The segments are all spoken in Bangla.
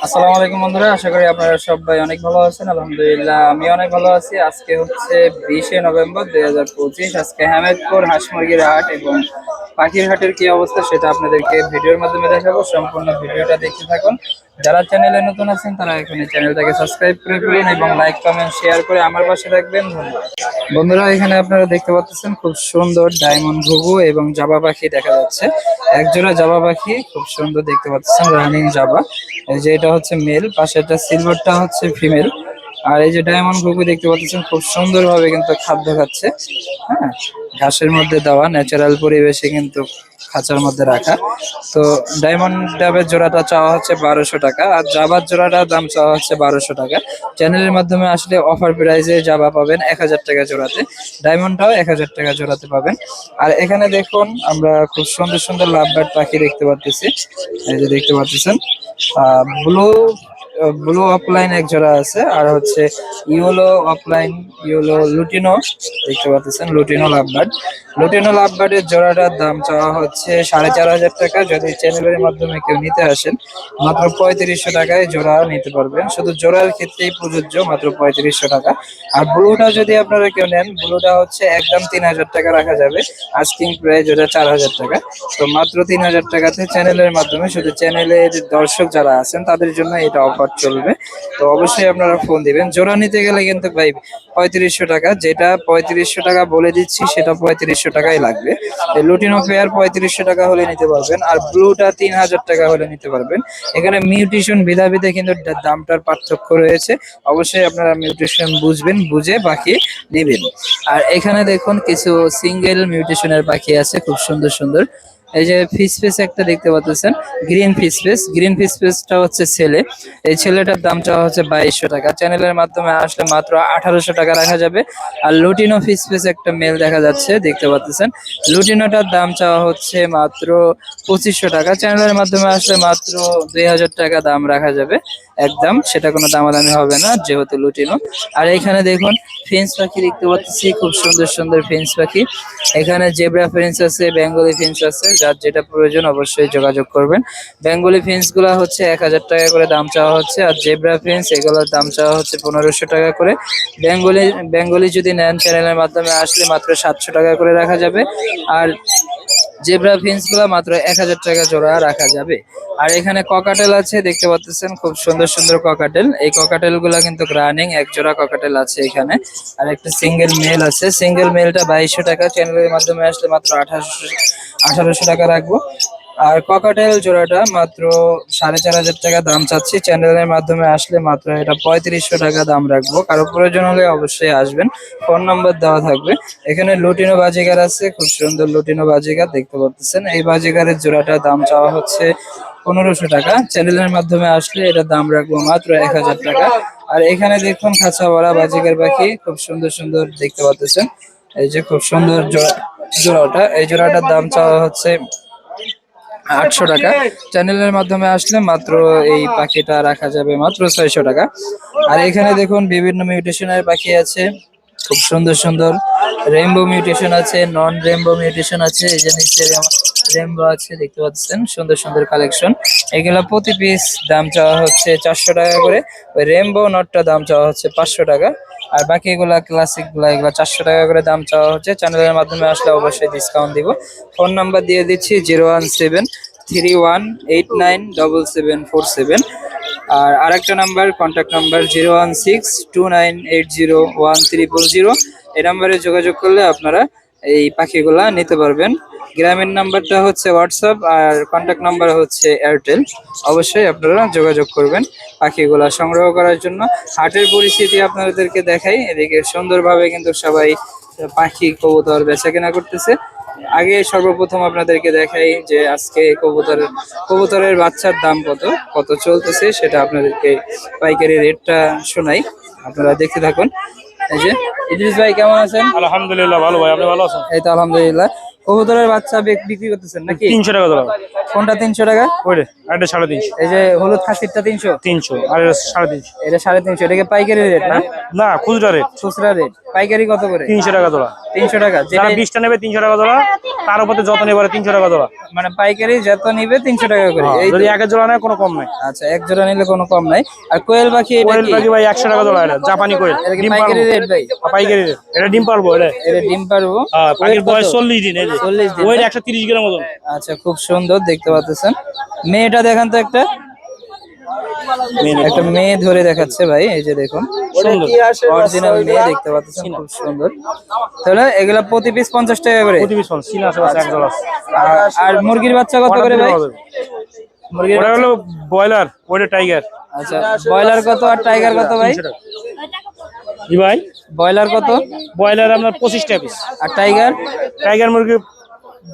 আসসালামু আলাইকুম বন্ধুরা, আশা করি আপনারা সবাই অনেক ভালো আছেন, আলহামদুলিল্লাহ আমি অনেক ভালো আছি। আজকে হচ্ছে বিশে নভেম্বর দুই হাজার পঁচিশ, আজকে হামেদপুর হাঁস মুরগির হাট এবং পাখির হাটের কি অবস্থা সেটা আপনাদেরকে ভিডিওর মাধ্যমে দেখাবো। সম্পূর্ণ ভিডিওটা দেখতে থাকুন। যারা চ্যানেলে নতুন আছেন, তারা এখানে চ্যানেলটাকে সাবস্ক্রাইব করে ফেলুন এবং লাইক, কমেন্ট, শেয়ার করে আমার পাশে রাখবেন ধন্যবাদ। বন্ধুরা, এখানে আপনারা দেখতে পাচ্ছেন খুব সুন্দর ডায়মন্ড ঘুঘু এবং জাবা পাখি দেখা যাচ্ছে। একজোড়া জাবা পাখি খুব সুন্দর দেখতে পাচ্ছেন, রানিং জাবা। এই যে এটা হচ্ছে মেল, পাশে একটা সিলভারটা হচ্ছে ফিমেল। আর এই যে ডায়মন্ড ঘুঘু দেখতে পাচ্ছেন, খুব সুন্দরভাবে কিন্তু খাদ্য খাচ্ছে। হ্যাঁ ঘাসের মধ্যে দেওয়া ন্যাচারাল পরিবেশে কিন্তু খাঁচার মধ্যে রাখা। তো ডায়মন্ড ডাবের জোড়াটা চাওয়া হচ্ছে বারোশো টাকা, আর জাবার জোড়াটার দাম চাওয়া হচ্ছে বারোশো টাকা। চ্যানেলের মাধ্যমে আসলে অফার প্রাইসে জাবা পাবেন এক হাজার টাকা জোড়াতে। ডায়মন্ডটাও এক হাজার টাকা জোড়াতে পাবেন। আর এখানে দেখুন, আমরা খুব সুন্দর সুন্দর লাভবার্ড পাখি দেখতে পাচ্ছি এই যে দেখতে পাচ্ছেন ব্লু ব্লু অফলাইন এক জোড়া আছে, আর হচ্ছে ইউলো অফলাইন ইউলো লুটিনো দেখতে পাচ্ছেন লুটিনো লাভবার্ড লুটিনো লাভবার্ডের জোড়াটার দাম চাওয়া হচ্ছে সাড়ে চার হাজার টাকা। যদি চ্যানেলের মাধ্যমে কেউ নিতে আসেন, মাত্র পঁয়ত্রিশশো টাকায় জোড়া নিতে পারবেন। শুধু জোড়ার ক্ষেত্রেই প্রযোজ্য, মাত্র পঁয়ত্রিশশো টাকা। আর ব্লুটা যদি আপনারা কেউ নেন, ব্লুটা হচ্ছে একদম তিন হাজার টাকা রাখা যাবে। আস্কিং প্রাইস ওটা চার হাজার টাকা। তো মাত্র তিন হাজার টাকাতে চ্যানেলের মাধ্যমে শুধু চ্যানেলের দর্শক যারা আছেন, তাদের জন্য এটা অফার চলবে। তো অবশ্যই আপনারা ফোন দিবেন। জোড়া নিতে গেলে কিন্তু ভাই, পঁয়ত্রিশশো টাকা। যেটা পঁয়ত্রিশশো টাকা বলে দিচ্ছি, সেটা পঁয়ত্রিশশো টাকাই লাগবে। লুটিনো পেয়ার পঁয়ত্রিশশো টাকা হলে নিতে পারবেন, আর ব্লুটা তিন হাজার টাকা হলে নিতে পারবেন। এখানে মিউটেশন বিধাবিধে কিন্তু দামটার পার্থক্য রয়েছে। অবশ্যই আপনারা মিউটিশন বুঝবেন, বুঝে বাকি নেবেন। আর এখানে দেখুন, কিছু সিঙ্গেল মিউটেশনের পাখি আছে, খুব সুন্দর সুন্দর। এই যে ফিস ফেস একটা দেখতে পাচ্ছেন green fish face green fish ফেসটা হচ্ছে ছেলে। এই ছেলেটার দাম চাওয়া হচ্ছে বাইশশো টাকা। চ্যানেলের মাধ্যমে আসলে মাত্র আঠারোশো টাকা রাখা যাবে। আর লুটিনো ফিস ফেস একটা মেল দেখা যাচ্ছে, দেখতে পাচ্ছেন। লুটিনোটার দাম চাওয়া হচ্ছে মাত্র পঁচিশশো টাকা। চ্যানেলের মাধ্যমে আসলে মাত্র দুই হাজার টাকা দাম রাখা যাবে। একদম, সেটা কোনো দামাদামি হবে না, যেহেতু লুটিনো আর এখানে দেখুন ফেন্স পাখি দেখতে পাচ্ছি, খুব সুন্দর সুন্দর ফেন্স পাখি। এখানে জেব্রা ফেন্স আছে বেঙ্গলি ফেন্স আছে যার যেটা প্রয়োজন অবশ্যই যোগাযোগ করবেন। বেঙ্গলি ফিন্সগুলা হচ্ছে এক হাজার টাকা করে দাম চাওয়া হচ্ছে আর জেব্রা ফিন্স এগুলোর দাম চাওয়া হচ্ছে পনেরোশো টাকা করে। বেঙ্গলি বেঙ্গলি যদি নেন চ্যানেলের মাধ্যমে আসলে মাত্র সাতশো টাকা করে রাখা যাবে। আর জেব্রা ফিন্সগুলা মাত্র এক হাজার টাকা জোড়া রাখা যাবে। আর এখানে ককাটেল আছে, দেখতে পাচ্ছেন, খুব সুন্দর সুন্দর ককাটেল এই ককাটেলগুলা কিন্তু রানিং এক জোড়া ককাটেল আছে এখানে। আর একটা সিঙ্গেল মেল আছে। সিঙ্গেল মেলটা বাইশশো টাকা। চ্যানেলের মাধ্যমে আসলে মাত্র আঠারোশো আঠারোশো টাকা রাখব। আর ককাটেল জোড়াটা মাত্র সাড়ে চার হাজার টাকা দাম চাচ্ছি। চ্যানেলের মাধ্যমে আসলে মাত্র এটা পঁয়ত্রিশশো টাকা দাম রাখব। কারও প্রয়োজন হলে অবশ্যই আসবেন। ফোন নম্বর দেওয়া থাকবে। এখানে লুটিনো বাজিগার আছে। খুব সুন্দর লুটিনো বাজিগার দেখতে পাচ্ছেন। এই বাজিগারের জোড়াটার দাম চাওয়া হচ্ছে পনেরোশো টাকা। চ্যানেলের মাধ্যমে আসলে এটা দাম রাখব মাত্র এক হাজার টাকা। আর এখানে দেখুন খাঁচা ভরা বাজিগার পাখি খুব সুন্দর সুন্দর দেখতে পাচ্ছেন। এই যে খুব সুন্দর জোড়া জোড়াটা। এই জোড়াটার দাম চাওয়া হচ্ছে আটশো টাকা। চ্যানেলের মাধ্যমে আসলে মাত্র এই পাখিটা রাখা যাবে মাত্র ছয়শো টাকা। আর এখানে দেখুন বিভিন্ন মিউটেশনের পাখি আছে। খুব সুন্দর সুন্দর রেইনবো মিউটেশন আছে নন রেইনবো মিউটেশন আছে, এই যে নিচে রেইনবো আছে, দেখতে পাচ্ছেন, সুন্দর সুন্দর কালেকশন এগুলা প্রতি পিস দাম চাওয়া হচ্ছে চারশো টাকা করে, ওই রেইনবো নটটা দাম চাওয়া হচ্ছে পাঁচশো টাকা। আর বাকি এগুলা ক্লাসিকগুলা, এগুলা চারশো টাকা করে দাম চাওয়া হচ্ছে। চ্যানেলের মাধ্যমে আসলে অবশ্যই ডিসকাউন্ট দিব। ফোন নাম্বার দিয়ে দিচ্ছি zero one seven three one eight nine double seven four seven আর আরেকটা number contact number zero one six two nine eight zero one triple zero এই নাম্বারে যোগাযোগ করলে আপনারা এই পাখিগুলা নিতে পারবেন। গ্রামের নাম্বারটা হচ্ছে হোয়াটসঅ্যাপ আর কন্ট্যাক্ট নাম্বার হচ্ছে এয়ারটেল অবশ্যই আপনারা যোগাযোগ করবেন পাখিগুলা সংগ্রহ করার জন্য। হাটের পরিস্থিতি আপনাদেরকে দেখাই, এদিকে সুন্দরভাবে কিন্তু সবাই পাখি, কবুতর বেচা কেনা করতেছে। আগে সর্বপ্রথম আপনাদেরকে দেখাই যে আজকে কবুতর কবুতরের বাচ্চার দাম কত কত চলতেছে সেটা আপনাদেরকে পাইকারি রেটটা শোনাই। আপনারা দেখতে থাকুন। এই যে ইদ্রিস ভাই কেমন আছেন? আলহামদুলিল্লাহ ভালো ভাই আপনি ভালো আছেন? এই তো আলহামদুলিল্লাহ। কবুতরের বাচ্চা বিক- বিক্রি করতেছেন নাকি? তিনশো টাকা দাম কোনটা তিনশো টাকা? আর এটা সাড়ে তিনশো। এই যে হলুদ খাসিরটা তিনশো? তিনশো আর সাড়ে তিনশো। এটা সাড়ে তিনশো। এটাকে পাইকারি রেট না? না খুচরা রেট। খুচরা রেট। পাইকারি কত করে? তিনশো টাকা তোলা। তিনশো টাকা। যারা যেটা বিশটা নেবে তিনশো টাকা তোলা তার উপরে যত নেবে তিনশো টাকা তোলা। মানে পাইকারি যত নিবে তিনশো টাকা করে। এই যদি একের জোড়া নেয় কোনো কম নাই। আচ্ছা এক জোড়া নিলে কোনো কম নাই। আর কোয়েল পাখি কোয়েল পাখি ভাই একশো টাকা তোলা এটা জাপানি কোয়েল। পাইকারি রেট ভাই? পাইকারি রেট। এটা ডিম পারব এটা। এটা ডিম পারব হ্যাঁ, পাখির কত? বয়স চল্লিশ দিন 40 দিন, না? একশো তিরিশ গ্রাম মতন আচ্ছা খুব সুন্দর দেখতে পাচ্ছেন। মেয়েটা দেখান তো একটা। একটা মেয়ে ধরে দেখাচ্ছে ভাই এই যে দেখুন। অরিজিনাল মেয়ে দেখতে পাচ্ছেন খুব সুন্দর। তাহলে এগুলা প্রতি পিস পঞ্চাশ টাকা করে। আর- আর মুরগির বাচ্চা কত করে ভাই? মুরগির হলো ব্রয়লার ওটা টাইগার আচ্ছা ব্রয়লার কত আর টাইগার কত ভাই? জি ভাই। ব্রয়লার কত? ব্রয়লার আপনার পঁচিশ টাকা পিস আর টাইগার টাইগার মুরগি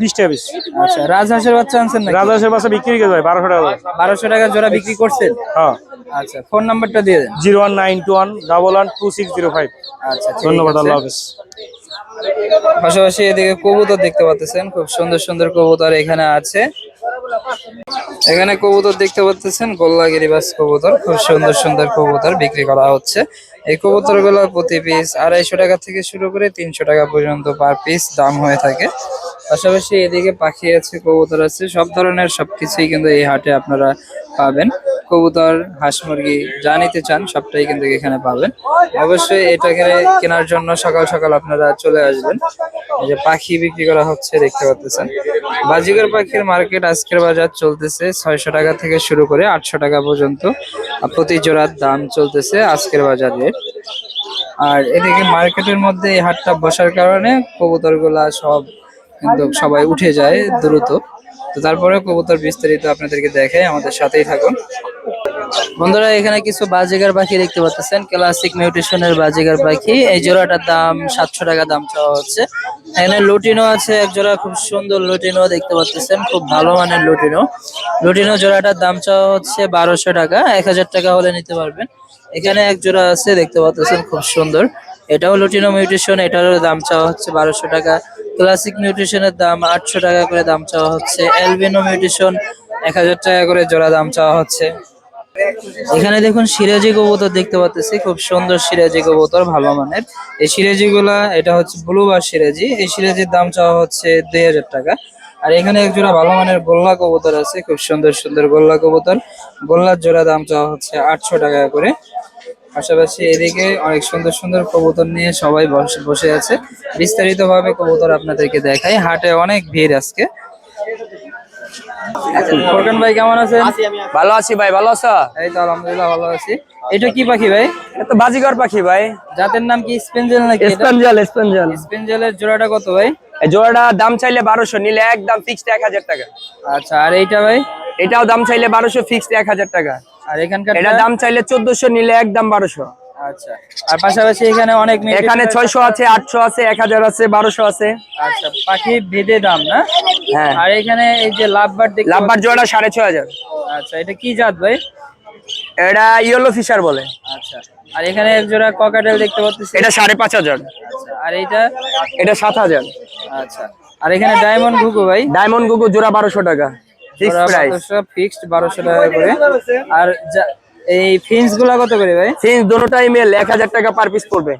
বিশ টাকা পিস। আচ্ছা রাজহাঁসের বাচ্চা আনছেন রাজহাঁসের বাসা বিক্রি করে বারোশো টাকা বারোশো টাকা জোড়া বিক্রি করছেন? হ্যাঁ। আচ্ছা ফোন নাম্বারটা দিয়ে দেন। Zero one nine two one double one two six zero five. আচ্ছা ধন্যবাদ আল্লাহ হাফিজ। পাশাপাশি এদিকে কবুতর দেখতে পাচ্ছেন খুব সুন্দর সুন্দর কবুতর এখানে আছে। এখানে কবুতর দেখতে পাচ্ছেন গোল্লা গিরিবাস কবুতর খুব সুন্দর সুন্দর কবুতর বিক্রি করা হচ্ছে। এই কবুতরগুলো প্রতি পিস আড়াইশো টাকা থেকে শুরু করে তিনশো টাকা পর্যন্ত পার পিস দাম হয়ে থাকে। পাশাপাশি এদিকে পাখি আছে, কবুতর আছে, সব ধরনের সবকিছুই কিন্তু এই হাটে আপনারা পাবেন। কবুতর, হাঁস মুরগি যা নিতে চান সবটাই কিন্তু এখানে পাবেন। অবশ্যই এটাকে কেনার জন্য সকাল সকাল আপনারা চলে আসবেন। এই যে পাখি বিক্রি করা হচ্ছে, দেখতে পাচ্ছেন। বাজিগর পাখির মার্কেট আজকের বাজার চলতেছে ছয়শো টাকা থেকে শুরু করে আটশো টাকা পর্যন্ত। প্রতি জোড়ার দাম চলতেছে আজকের বাজার। রেট আর এদিকে মার্কেটের মধ্যে এই হাটটা বসার কারণে কবুতরগুলা সব কিন্তু সবাই উঠে যায় দ্রুত। তো তারপরে কবুতর বিস্তারিত আপনাদেরকে দেখাই, আমাদের সাথেই থাকুন। বন্ধুরা, এখানে কিছু বাজেগার পাখি দেখতে পাচ্ছেন। ক্লাসিক মিউটেশনের বাজেগার পাখি। এই জোড়াটার দাম সাতশো টাকা দাম চাওয়া হচ্ছে। এখানে লুটিনো আছে, এক জোড়া খুব সুন্দর লুটিনো দেখতে পাচ্ছেন। খুব ভালো মানের লুটিনো। লুটিনো জোড়াটার দাম চাওয়া হচ্ছে বারোশো টাকা। এক হাজার টাকা হলে নিতে পারবেন। এখানে এক জোড়া আছে, দেখতে পাচ্ছেন, খুব সুন্দর। এটাও লুটিনো মিউটেশন এটারও দাম চাওয়া হচ্ছে বারোশো টাকা। ক্লাসিক মিউটেশনের দাম আটশো টাকা করে দাম চাওয়া হচ্ছে। অ্যালবিনো মিউটেশন এক হাজার টাকা করে জোড়া দাম চাওয়া হচ্ছে। এখানে দেখুন সিরাজি কবুতর দেখতে পাচ্ছি। খুব সুন্দর সিরাজি কবুতর, ভালো মানের। এই সিরাজি গুলা এটা হচ্ছে ব্লু বা সিরাজি। এই সিরাজির দাম চাওয়া হচ্ছে দুই হাজার টাকা। আর এখানে এক জোড়া ভালো মানের গোল্লা কবুতর আছে। খুব সুন্দর সুন্দর গোল্লা কবুতর। গোল্লার জোড়া দাম চাওয়া হচ্ছে আটশো টাকা করে। পাশাপাশি এদিকে অনেক সুন্দর সুন্দর কবুতর নিয়ে সবাই বসে বসে আছে। বিস্তারিত ভাবে কবুতর আপনাদেরকে দেখাই। হাটে অনেক ভিড় আজকে। ফোরকান ভাই কেমন আছেন? ভালো আছি ভাই ভালো আছো? এই তো আলহামদুলিল্লাহ ভালো আছি। এটা কি পাখি ভাই? এটা তো বাজিগর পাখি ভাই। জাতের নাম কি? স্পেঞ্জেল নাকি এটা? স্পেঞ্জাল স্পেঞ্জাল স্পেঞ্জেলের জোড়াটা কত ভাই? এই জোড়াটা দাম চাইলে বারোশো নিলে একদম ফিক্সড এক হাজার টাকা। আচ্ছা আর এইটা ভাই? এটাও দাম চাইলে বারোশো ফিক্সড এক হাজার টাকা। আর এখানকার এটা দাম চাইলে চোদ্দশো নিলে একদম বারোশো। আচ্ছা। আর পাশাপাশি এখানে অনেক এখানে ছয়শো আছে আটশো আছে এক হাজার আছে বারোশো আছে। আচ্ছা পাখি ভেদে দাম না? হ্যাঁ। আর এখানে এই যে লাভবার দেখতে লাভবার জোড়া সাড়ে ছয় হাজার। পাচ্ছি- আচ্ছা এটা কি জাত ভাই? এটা ইয়েলো ফিশার বলে। আচ্ছা। আর এখানে এক জোড়া ককাটেল দেখতে পাচ্ছি এটা সাড়ে পাঁচ হাজার। আচ্ছা আর এটা সাত হাজার। আচ্ছা। আর এখানে ডায়মন্ড ঘুঘু ভাই? ডায়মন্ড গুগু জোড়া বারোশো টাকা। ফিক্সড ফিক্সড বারোশো টাকা করে। আর এই ফিন্সগুলা কত করে ভাই? দোনোটাই মেল এক হাজার টাকা পার পিস পড়বে।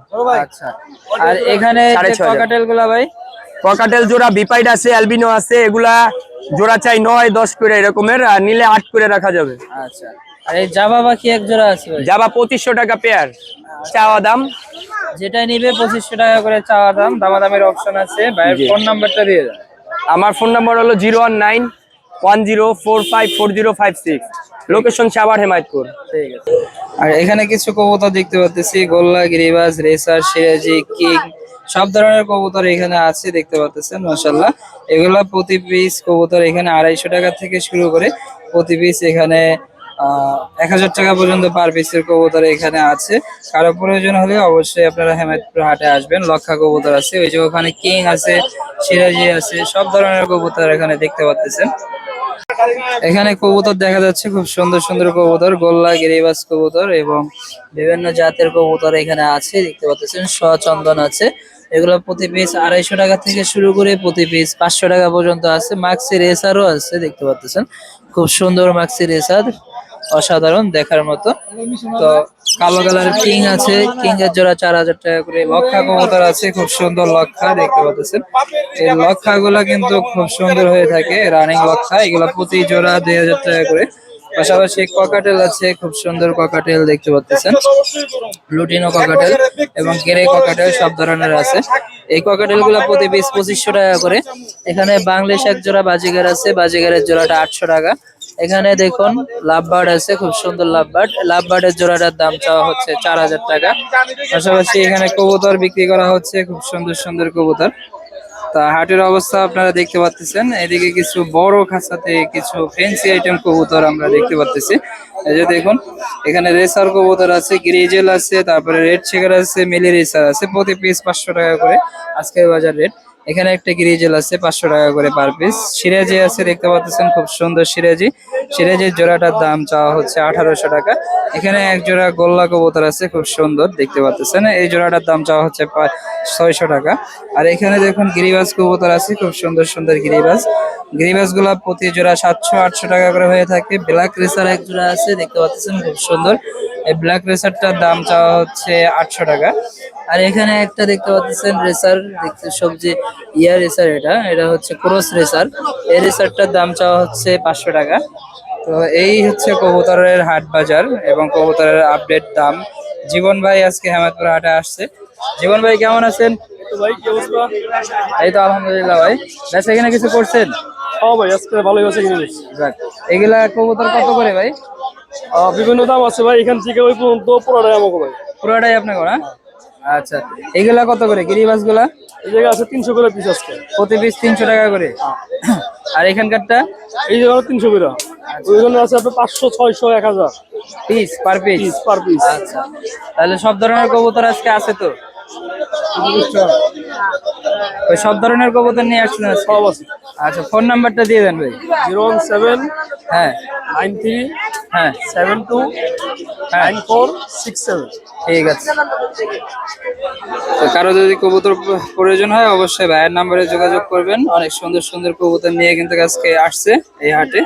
আচ্ছা। আর এখানে ককাটেলগুলা ভাই? ককাটেল জোড়া বিপাইড আছে অ্যালবিনো আছে এগুলা জোড়া চাই নয় দশ করে এরকমের আর নিলে আট করে রাখা যাবে। আচ্ছা। আর এই জাবা পাখি এক জোড়া আছে যাবা পঁচিশশো টাকা পেয়ার চাওয়া দাম। যেটাই নিবে পঁচিশশো টাকা করে চাওয়া দাম। দামাদামের অপশন আছে। ভাইয়ের ফোন নাম্বারটা দিয়ে দেন। আমার ফোন নাম্বার হলো zero one nine one zero four five four zero five six location Savar Hemayetpur ঠিক আছে। আর এখানে কিছু কবুতর দেখতে পাচ্ছি গোল্লা গিরিবাজ রেসার সিরাজি কিং সব ধরনের কবুতর এখানে আছে দেখতে পাচ্ছেন মাসাল্লাহ এগুলা প্রতি পিস কবুতর এখানে আড়াইশো টাকা থেকে শুরু করে প্রতি পিস এখানে এক হাজার টাকা পর্যন্ত পার পিসের কবুতর এখানে আছে। কারও প্রয়োজন হলে অবশ্যই আপনারা হেমায়তপুর হাটে আসবেন। লক্ষা কবুতর আছে, ওই যে ওখানে কিং আছে, সিরাজি আছে, সব ধরনের কবুতর এখানে দেখতে পাচ্ছেন। এখানে কবুতর দেখা যাচ্ছে, খুব সুন্দর সুন্দর কবুতর, গোল্লা, গিরিবাস কবুতর এবং বিভিন্ন জাতের কবুতর এখানে আছে, দেখতে পাচ্ছেন সচন্দন আছে। এগুলো প্রতি পিস আড়াইশো টাকা থেকে শুরু করে প্রতি পিস পাঁচশো টাকা পর্যন্ত আছে। মাক্সি রেসারও আছে, দেখতে পাচ্ছেন। খুব সুন্দর মাক্সি রেসার অসাধারণ দেখার মতো। তো কালো কালারের কিং আছে। কিং এর জোড়া চার হাজার টাকা করে লক্ষা কবুতর আছে। খুব সুন্দর লক্ষা দেখতে পাচ্ছেন। এই লক্ষা গুলা কিন্তু খুব সুন্দর হয়ে থাকে রানিং লক্ষা। এগুলা প্রতি জোড়া দুই হাজার টাকা করে। পাশাপাশি ককাটেল আছে, খুব সুন্দর ককাটেল দেখতে পাচ্ছেন। লুটিনো ককাটেল এবং গেরে ককাটেল সব ধরনের আছে। এই ককাটেলগুলা প্রতি পিস পঁচিশশো টাকা করে। এখানে বাংলাদেশ এক জোড়া বাজিগার আছে। বাজিগারের জোড়াটা আটশো টাকা। এখানে দেখুন লাভ বার্ড আছে, খুব সুন্দর লাভবার্ড লাভবার্ডের জোড়াটার দাম চাওয়া হচ্ছে চার হাজার টাকা। পাশাপাশি এখানে কবুতর বিক্রি করা হচ্ছে, খুব সুন্দর সুন্দর কবুতর। তা হাটের অবস্থা আপনারা দেখতে পাচ্ছেন এদিকে কিছু বড় খাঁচাতে কিছু ফ্যান্সি আইটেম কবুতর আমরা দেখতে পাচ্ছি এই যে দেখুন, এখানে রেসার কবুতর আছে, গ্রিজেল আছে, তারপরে রেড শেকার আছে, মিলি রেসার আছে, প্রতি পিস পাঁচশো টাকা করে আজকের বাজার রেট এখানে একটা গ্রিজেল আছে, পাঁচশো টাকা করে পার পিস সিরাজি আছে, দেখতে পাচ্ছেন খুব সুন্দর সিরাজি। সিরাজির জোড়াটার দাম চাওয়া হচ্ছে আঠারোশো টাকা। এখানে এক জোড়া গোল্লা কবুতর আছে, খুব সুন্দর, দেখতে পাচ্ছেন। এই জোড়াটার দাম চাওয়া হচ্ছে ছয়শো টাকা। আর এখানে দেখুন গিরিবাজ কবুতর আছে, খুব সুন্দর সুন্দর গিরিবাজ। গিরিবাজগুলা প্রতি জোড়া সাতশো, আটশো টাকা করে হয়ে থাকে। ব্ল্যাক রেসার এক জোড়া আছে, দেখতে পাচ্ছেন, খুব সুন্দর। এই ব্ল্যাক রেসারটার দাম চাওয়া হচ্ছে আটশো টাকা। আর এখানে একটা দেখতে পাচ্ছেন রেসার দেখতে সবজি ইয়ার রেসার এটা এটা হচ্ছে ক্রস রেসার। এই রেসারটার দাম চাওয়া হচ্ছে পাঁচশো টাকা। তো এই হচ্ছে কবুতরের হাট বাজার এবং কবুতরের আপডেট দাম। জীবন ভাই আজকে হেমাদপুর হাটে আসছে। জীবন ভাই কেমন আছেন? এই তো আলহামদুলিল্লাহ ভাই। ব্যাস এখানে কিছু করছেন? হ্যাঁ ভাই আজকে ভালোই আছে যাক এগুলা কবুতর কত করে ভাই? বিভিন্ন দাম আছে ভাই এখান থেকে ওই পর্যন্ত পুরোটাই আমাকে ভাই। পুরোটাই আপনার করা আচ্ছা এগুলা কত করে? গিরিবাসগুলা? আছে তিনশো করে পিস আজকে। প্রতি পিস তিনশো টাকা করে। আর এখানকারটা? এই তিনশো করে। ওইখানে আছে আপনার পাঁচশো ছয়শো এক হাজার। Piece per piece piece per piece আচ্ছা। তাহলে সব ধরনের কবুতর আজকে আছে তো? ওই সব ধরনের কবুতর নিয়ে আসছেন? সব আছে। আচ্ছা ফোন নাম্বারটা দিয়ে দেন ভাই। জিরো ওয়ান সেভেন হ্যাঁ। নাইন থ্রি হ্যাঁ seven two nine four six seven ঠিক আছে। তো কারও যদি কবুতর প্রয়োজন হয় অবশ্যই ভাইয়ের নাম্বারে যোগাযোগ করবেন। অনেক সুন্দর সুন্দর কবুতর নিয়ে কিন্তু আজকে আসছে এই হাটে।